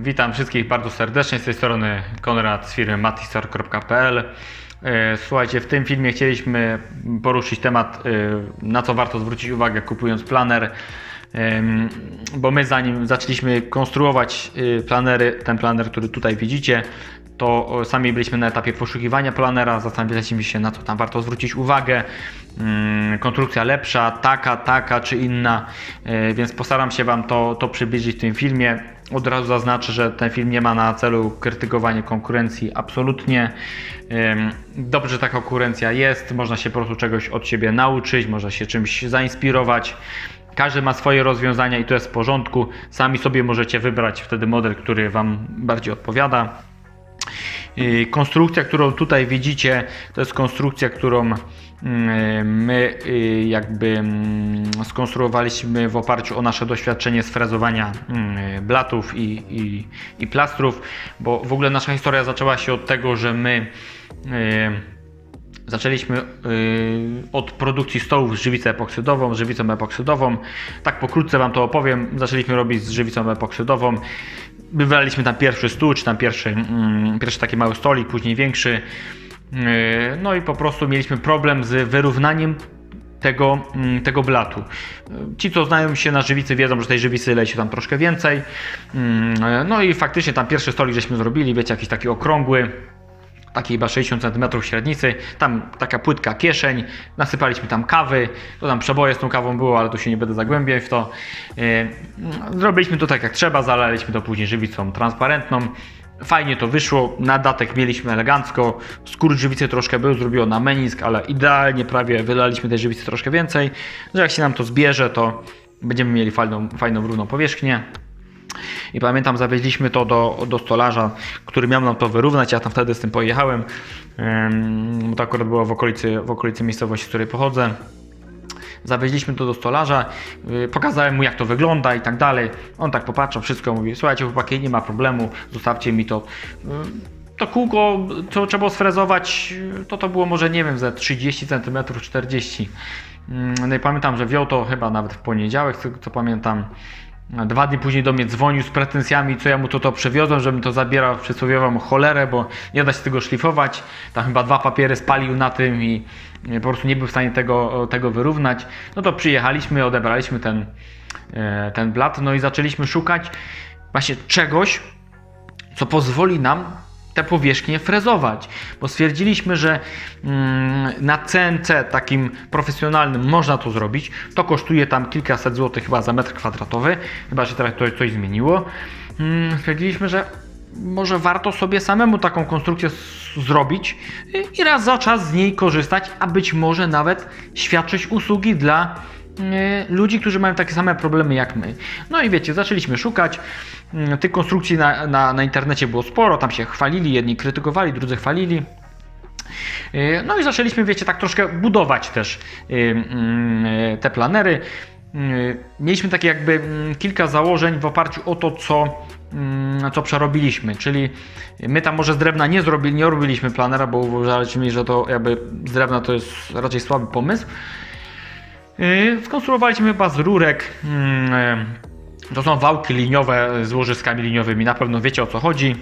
Witam wszystkich bardzo serdecznie z tej strony Konrad z firmy matistar.pl. E, Słuchajcie, w tym filmie chcieliśmy poruszyć temat, e, na co warto zwrócić uwagę kupując planer. Em, Bo my zanim zaczęliśmy konstruować e, planery, ten planer, który tutaj widzicie, to sami byliśmy na etapie poszukiwania planera, zastanawialiśmy się na co tam warto zwrócić uwagę. Mm, Konstrukcja lepsza, taka, taka czy inna, e, więc postaram się Wam to, to przybliżyć w tym filmie. Od razu zaznaczę, że ten film nie ma na celu krytykowanie konkurencji, absolutnie. Dobrze, że ta konkurencja jest, można się po prostu czegoś od siebie nauczyć, można się czymś zainspirować. Każdy ma swoje rozwiązania i to jest w porządku. Sami sobie możecie wybrać wtedy model, który Wam bardziej odpowiada. Konstrukcja, którą tutaj widzicie, to jest konstrukcja, którą mm, my yy, jakby mm, skonstruowaliśmy w oparciu o nasze doświadczenie z frezowania mm, blatów i, i, i plastrów, bo w ogóle nasza historia zaczęła się od tego, że my yy, Zaczęliśmy yy, od produkcji stołów z żywicą epoksydową, żywicą epoksydową. Tak pokrótce Wam to opowiem. Zaczęliśmy robić z żywicą epoksydową. Wywaliliśmy tam pierwszy stół, czy tam pierwszy, mm, pierwszy taki mały stolik, później większy. Yy, no i po prostu mieliśmy problem z wyrównaniem tego, mm, tego blatu. Ci, co znają się na żywicy, wiedzą, że tej żywicy leci tam troszkę więcej. Mm, No i faktycznie tam pierwszy stolik żeśmy zrobili, wiecie, jakiś taki okrągły takiej chyba 60 cm średnicy, tam taka płytka kieszeń, nasypaliśmy tam kawy, to tam przeboje z tą kawą było, ale tu się nie będę zagłębiał w to. Yy, Zrobiliśmy to tak jak trzeba, zalaliśmy to później żywicą transparentną. Fajnie to wyszło, nadatek mieliśmy elegancko, skór żywicy troszkę był, zrobiło na menisk, ale idealnie prawie wylaliśmy tej żywicy troszkę więcej, że jak się nam to zbierze, to będziemy mieli fajną, fajną równą powierzchnię. I pamiętam, zawieźliśmy to do, do stolarza, który miał nam to wyrównać. Ja tam wtedy z tym pojechałem. Bo to akurat było w okolicy, w okolicy miejscowości, z której pochodzę. Zawieźliśmy to do stolarza, yy, pokazałem mu jak to wygląda i tak dalej. On tak popatrzył, wszystko mówi: Słuchajcie, chłopaki, nie ma problemu, zostawcie mi to. Yy, To kółko, co trzeba sfrezować, yy, to to było może nie wiem, ze 30 cm, 40 Mm, No i pamiętam, że wziął to chyba nawet w poniedziałek, tego co pamiętam. Dwa dni później do mnie dzwonił z pretensjami, co ja mu to, to przewiozłem, żebym to zabierał w przysłowiową cholerę, bo nie da się tego szlifować. Tam chyba dwa papiery spalił na tym i e, po prostu nie był w stanie tego, tego wyrównać. No to przyjechaliśmy, odebraliśmy ten, e, ten blat, no i zaczęliśmy szukać właśnie czegoś, co pozwoli nam te powierzchnie frezować, bo stwierdziliśmy, że mm, na CNC takim profesjonalnym można to zrobić. To kosztuje tam kilkaset złotych chyba za metr kwadratowy, chyba że teraz to coś zmieniło. Mm, stwierdziliśmy, że może warto sobie samemu taką konstrukcję zrobić i- raz za czas z niej korzystać, a być może nawet świadczyć usługi dla ludzi, którzy mają takie same problemy jak my. No i wiecie, zaczęliśmy szukać. Mm, Tych konstrukcji na, na, na internecie było sporo, tam się chwalili, jedni krytykowali, drudzy chwalili. E, No i zaczęliśmy, wiecie, tak troszkę budować też e, mm, e, te planery. Mieliśmy takie jakby mm, kilka założeń w oparciu o to, co, co przerobiliśmy, czyli my tam może z drewna nie zrobili, nie robiliśmy planera, bo uważaliśmy, że to jakby z drewna to jest raczej słaby pomysł. Yy, Skonstruowaliśmy chyba z rurek. mm, yy, To są wałki liniowe z łożyskami liniowymi. Na pewno wiecie o co chodzi.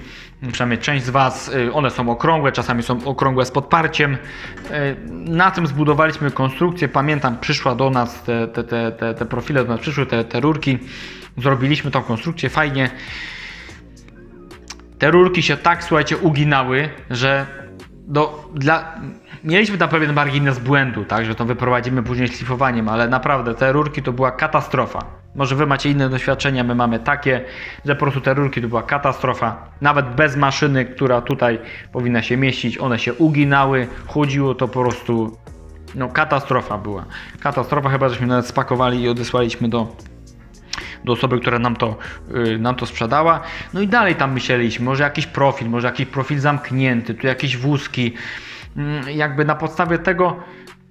Przynajmniej część z Was. Yy, One są okrągłe, czasami są okrągłe z podparciem. Na tym zbudowaliśmy konstrukcję. Pamiętam, przyszła do nas te, te, te, te, te profile, do nas przyszły te, te rurki. Zrobiliśmy tą konstrukcję fajnie. Te rurki się tak, słuchajcie, uginały, że do, dla, mieliśmy tam pewien margines błędu, tak, że to wyprowadzimy później szlifowaniem, ale naprawdę te rurki to była katastrofa. Może wy macie inne doświadczenia, my mamy takie, że po prostu te rurki to była katastrofa. Nawet bez maszyny, która tutaj powinna się mieścić, one się uginały, chodziło to po prostu, no katastrofa była. Katastrofa, chyba żeśmy nawet spakowali i odesłaliśmy do, do osoby, która nam to, y, nam to sprzedała. No i dalej tam myśleliśmy, może jakiś profil, może jakiś profil zamknięty, tu jakieś wózki. Mm, Jakby na podstawie tego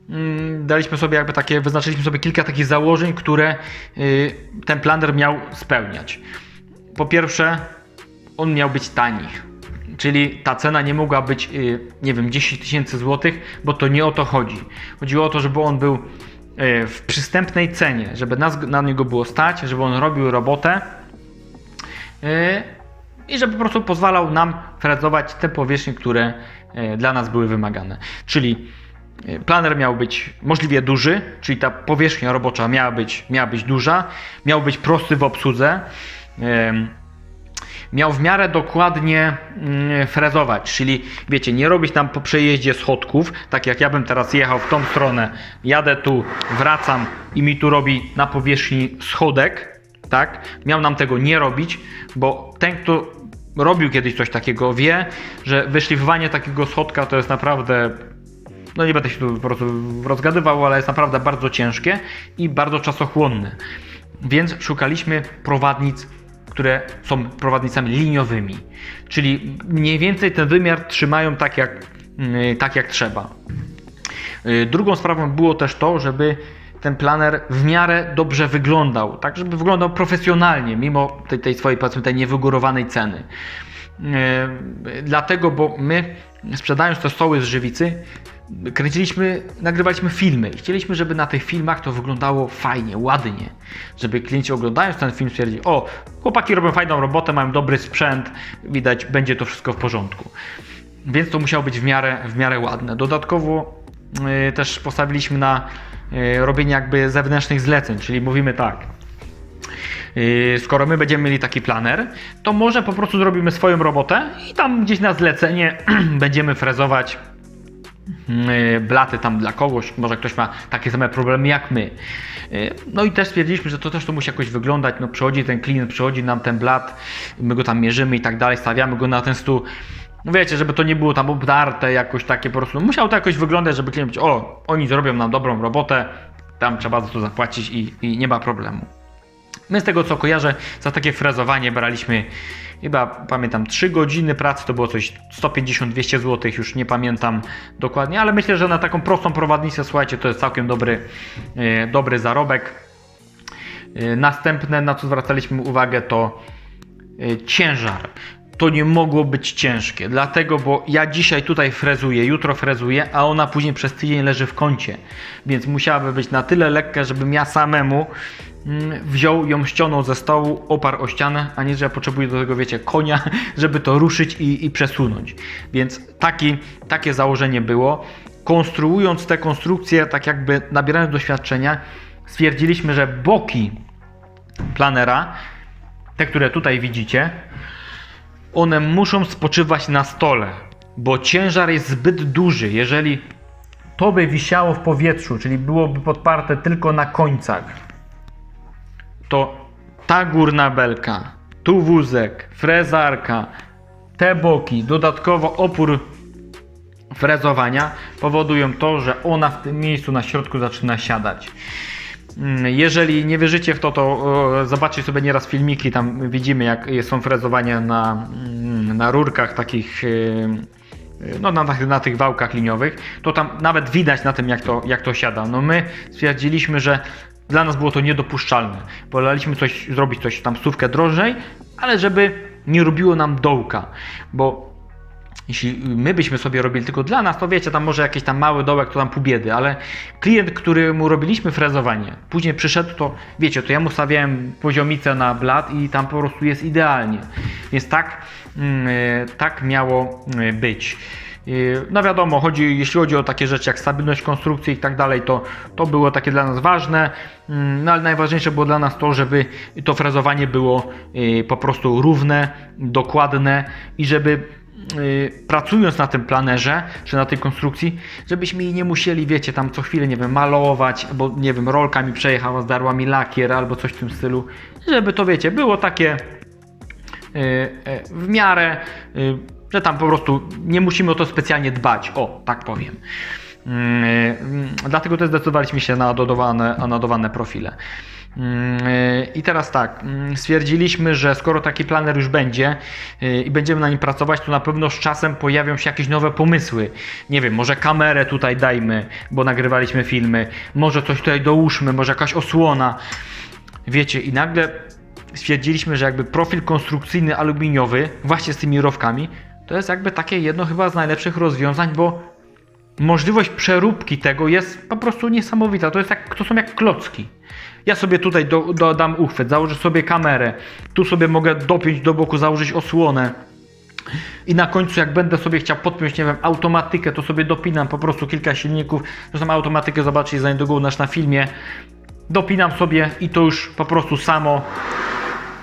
mm, daliśmy sobie jakby takie, wyznaczyliśmy sobie kilka takich założeń, które y, ten planer miał spełniać. Po pierwsze, on miał być tani. Czyli ta cena nie mogła być, y, nie wiem, 10 tysięcy złotych, bo to nie o to chodzi. Chodziło o to, żeby on był w przystępnej cenie, żeby nas na niego było stać, żeby on robił robotę. y, i żeby po prostu pozwalał nam frezować te powierzchnie, które e, dla nas były wymagane. Czyli planer miał być możliwie duży, czyli ta powierzchnia robocza miała być, miała być duża, miał być prosty w obsłudze. Miał w miarę dokładnie mm, frezować, czyli wiecie, nie robić tam po przejeździe schodków, tak jak ja bym teraz jechał w tą stronę, jadę tu, wracam i mi tu robi na powierzchni schodek, tak? Miał nam tego nie robić, bo ten, kto robił kiedyś coś takiego, wie, że wyszlifowanie takiego schodka to jest naprawdę no nie będę się tu po prostu rozgadywał, ale jest naprawdę bardzo ciężkie i bardzo czasochłonne. Więc szukaliśmy prowadnic, które są prowadnicami liniowymi, czyli mniej więcej ten wymiar trzymają tak jak, mm, tak jak trzeba. Y, Drugą sprawą było też to, żeby ten planer w miarę dobrze wyglądał, tak żeby wyglądał profesjonalnie, mimo tej, tej swojej powiedzmy tej niewygórowanej ceny. Yy, Dlatego, bo my sprzedając te stoły z żywicy, kręciliśmy, nagrywaliśmy filmy i chcieliśmy, żeby na tych filmach to wyglądało fajnie, ładnie. Żeby klienci oglądając ten film stwierdzili, o, chłopaki robią fajną robotę, mają dobry sprzęt, widać, będzie to wszystko w porządku. Więc to musiało być w miarę, w miarę ładne. Dodatkowo yy, też postawiliśmy na yy, robienie jakby zewnętrznych zleceń, czyli mówimy tak, Yy, skoro my będziemy mieli taki planer, to może po prostu zrobimy swoją robotę i tam gdzieś na zlecenie będziemy frezować blaty tam dla kogoś, może ktoś ma takie same problemy jak my. Yy, No i też stwierdziliśmy, że to też to musi jakoś wyglądać, no przychodzi ten klient, przychodzi nam ten blat, my go tam mierzymy i tak dalej, stawiamy go na ten stół. No wiecie, żeby to nie było tam obdarte jakoś takie po prostu, musiało to jakoś wyglądać, żeby klient powiedział, o, oni zrobią nam dobrą robotę, tam trzeba za to zapłacić i, i nie ma problemu. My z tego co kojarzę, za takie frezowanie braliśmy chyba, pamiętam, 3 godziny pracy, to było coś 150-200 zł, już nie pamiętam dokładnie, ale myślę, że na taką prostą prowadnicę, słuchajcie, to jest całkiem dobry, e, dobry zarobek. E, Następne, na co zwracaliśmy uwagę, to e, ciężar. To nie mogło być ciężkie, dlatego, bo ja dzisiaj tutaj frezuję, jutro frezuję, a ona później przez tydzień leży w kącie, więc musiałaby być na tyle lekka, żebym ja samemu mm, wziął ją ściągnął ze stołu, oparł o ścianę, a nie, że ja potrzebuję do tego, wiecie, konia, żeby to ruszyć i, i przesunąć. Więc taki, takie założenie było. Konstruując te konstrukcje, tak jakby nabierając doświadczenia, stwierdziliśmy, że boki planera, te, które tutaj widzicie, one muszą spoczywać na stole, bo ciężar jest zbyt duży. Jeżeli to by wisiało w powietrzu, czyli byłoby podparte tylko na końcach, to ta górna belka, tu wózek, frezarka, te boki, dodatkowo opór frezowania powodują to, że ona w tym miejscu na środku zaczyna siadać. Mm, Jeżeli nie wierzycie w to, to zobaczcie sobie nieraz filmiki, tam widzimy jak są frezowania na, mm, na rurkach takich, e, no na, na, na tych wałkach liniowych, to tam nawet widać na tym jak to, jak to siada. No my stwierdziliśmy, że dla nas było to niedopuszczalne. Woleliśmy coś zrobić coś tam stówkę drożej, ale żeby nie robiło nam dołka, bo jeśli my byśmy sobie robili tylko dla nas, to wiecie, tam może jakiś tam mały dołek, to tam pół biedy, ale klient, któremu robiliśmy frezowanie, później przyszedł, to wiecie, to ja mu stawiałem poziomicę na blat i tam po prostu jest idealnie. Więc tak, mm, e, tak miało e, być. E, No wiadomo, chodzi, jeśli chodzi o takie rzeczy jak stabilność konstrukcji i tak dalej, to, to było takie dla nas ważne, Mm, no ale najważniejsze było dla nas to, żeby to frezowanie było po prostu równe, dokładne i żeby pracując na tym planerze, czy na tej konstrukcji, żebyśmy jej nie musieli, wiecie, tam co chwilę, nie wiem, malować, bo nie wiem, rolka mi przejechała, zdarła mi lakier albo coś w tym stylu, żeby to, wiecie, było takie y, y, w miarę, y, że tam po prostu nie musimy o to specjalnie dbać, o, tak powiem. Mm, y, Dlatego też zdecydowaliśmy się na dodawane, na profile. Mm, I teraz tak, mm, stwierdziliśmy, że skoro taki planer już będzie y, i będziemy na nim pracować, to na pewno z czasem pojawią się jakieś nowe pomysły. Nie wiem, może kamerę tutaj dajmy, bo nagrywaliśmy filmy, może coś tutaj dołóżmy, może jakaś osłona. Wiecie, i nagle stwierdziliśmy, że jakby profil konstrukcyjny aluminiowy, właśnie z tymi rowkami, to jest jakby takie jedno chyba z najlepszych rozwiązań, bo możliwość przeróbki tego jest po prostu niesamowita. To, jest jak, to są jak klocki. Ja sobie tutaj do, dodam uchwyt, założę sobie kamerę, tu sobie mogę dopiąć do boku, założyć osłonę. I na końcu, jak będę sobie chciał podpiąć, nie wiem, automatykę, to sobie dopinam po prostu kilka silników. Zresztą automatykę zobaczycie za niedługo u na filmie. Dopinam sobie i to już po prostu samo,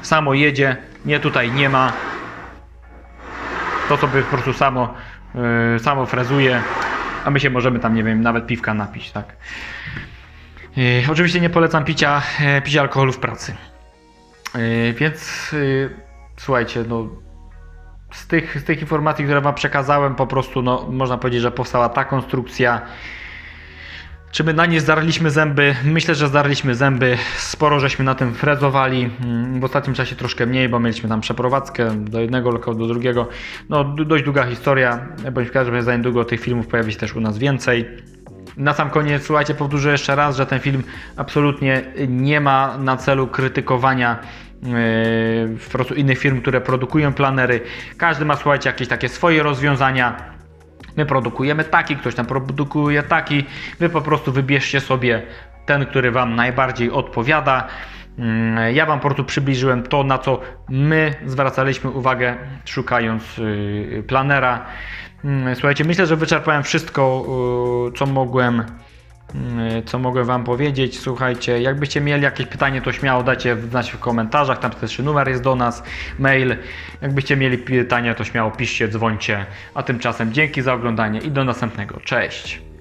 samo jedzie. Nie tutaj nie ma. To sobie po prostu samo, yy, samo frezuje. A my się możemy tam, nie wiem, nawet piwka napić, tak. Yy, oczywiście nie polecam picia, e, picia alkoholu w pracy. Yy, więc słuchajcie, no z tych, z tych informacji, które Wam przekazałem, po prostu no, można powiedzieć, że powstała ta konstrukcja. Czy my na nie zdarliśmy zęby? Myślę, że zdarliśmy zęby. Sporo żeśmy na tym frezowali. Mm, W ostatnim czasie troszkę mniej, bo mieliśmy tam przeprowadzkę do jednego lokalu, do drugiego. No, dość długa historia, bądź w każdym razie za niedługo tych filmów pojawi się też u nas więcej. Na sam koniec, słuchajcie, powtórzę jeszcze raz, że ten film absolutnie nie ma na celu krytykowania yy, po prostu innych firm, które produkują planery. Każdy ma, słuchajcie, jakieś takie swoje rozwiązania. My produkujemy taki, ktoś tam produkuje taki. Wy po prostu wybierzcie sobie ten, który Wam najbardziej odpowiada. Mm, Ja Wam po prostu przybliżyłem to, na co my zwracaliśmy uwagę, szukając yy, planera. Mm, Słuchajcie, myślę, że wyczerpałem wszystko, yy, co mogłem co mogłem Wam powiedzieć. Słuchajcie, jakbyście mieli jakieś pytanie, to śmiało dajcie znać w komentarzach. Tam też numer jest do nas, mail. Jakbyście mieli pytania, to śmiało piszcie, dzwońcie. A tymczasem dzięki za oglądanie i do następnego. Cześć!